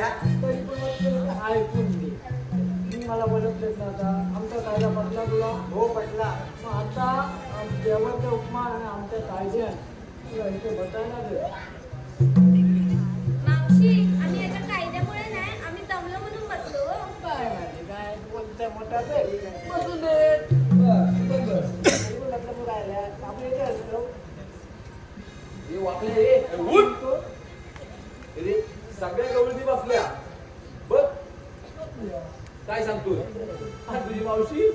ऐकून घे मी मला बोलतलेच नाही आता आमचा कायदा पटला तुला हो पटला मग आता जेवणचा उपमा आणि आमच्या कायद्यात तुला इथे बसायला दे मावशी आम्ही याच्या कायद्यामुळे नाही आम्ही दमलो म्हणून बसलो. काय माहिती काय कोणत्या मोठा बसू दे आपण इथे असलो हे वाकले उठ. सगळ्या गवळणी बसल्या. बघ. काय सांगतो तुझी मावशी?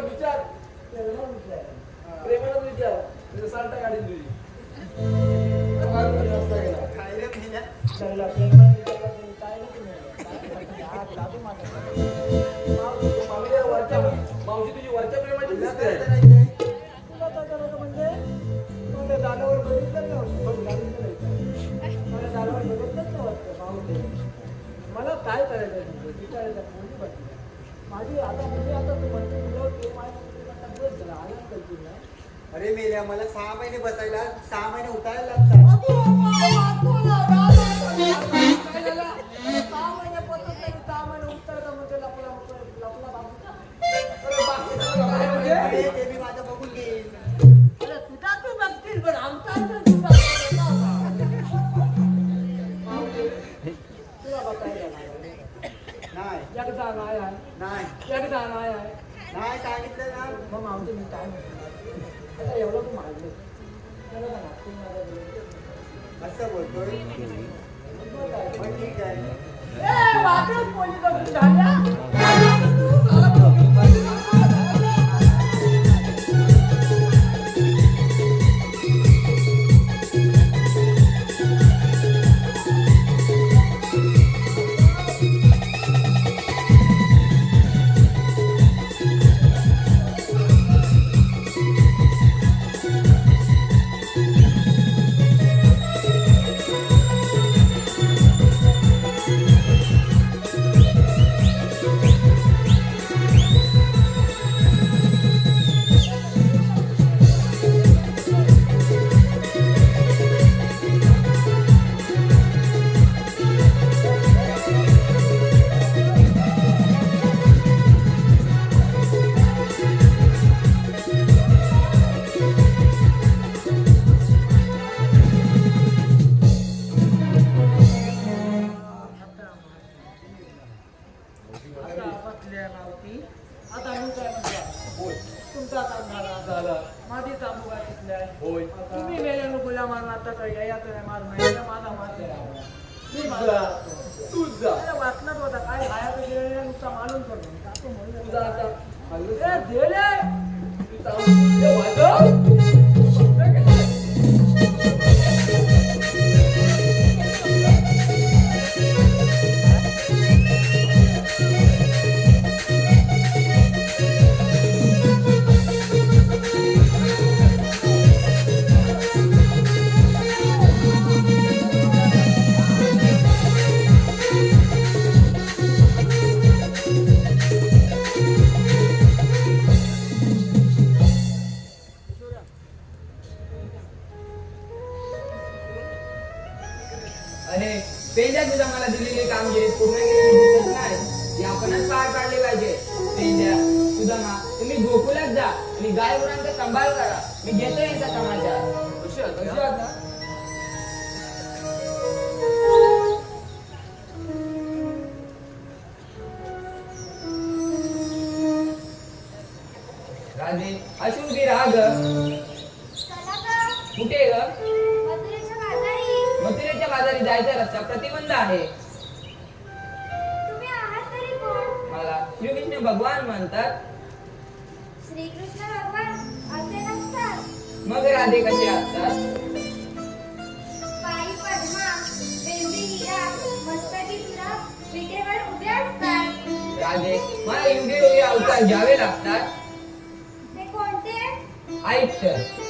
विचार. प्रेमानं विचार. तुझं साल्टा काढीन तुझी. खायला माझी आता म्हणजे आता तू म्हणतो तुझं ते माझ्या बस झाला ना अरे मेल्या मला सहा महिने बसायला सहा महिने उठायला लागतात. नाही. एकदा नाही आहे. नाही सांगितलं ना. मग आमचे मी काय म्हणतो आता एवढं तू मारायला असं बोलतोय? पण ठीक आहे. मावती. आता मी काय म्हणतो? तुमचा काम झाला झाला माझी होय. तुम्ही मेल्यानं गुला मारून आता मार नाही माझा मार द्या. मी माझा जातो. तूच जा होता. काय हायात गेलेला नुसता मालूम करतो तुझा आता. दिले तू वाजव. अरे पेंड्या तुझा मला दिलेली कामगिरी पूर्ण केलेली नाही ती आपणच पार पाडली पाहिजे. पेंड्या तुझा मा तुम्ही गोकुलात जा आणि गाय गुरांचा सांभाळ करा. मी घेतो यांचा समाचार? राधे अशी उभी राहा ग. चला गं, कुठे ग? मथुरेच्या बाजारी जायचा रस्ता प्रतिबंध आहे. तुम्ही आहात तरी कोण मला श्रीकृष्ण भगवान म्हणतात. श्रीकृष्ण भगवान असे नसतात. मग राधे कसे असतात? पायी पद्मा बेंबी हिरा मस्तकी तुरा विटेवर उभे असतात. राधे मला योग्य योग्य अवतार घ्यावे लागतात. ते कोणते? ऐक तर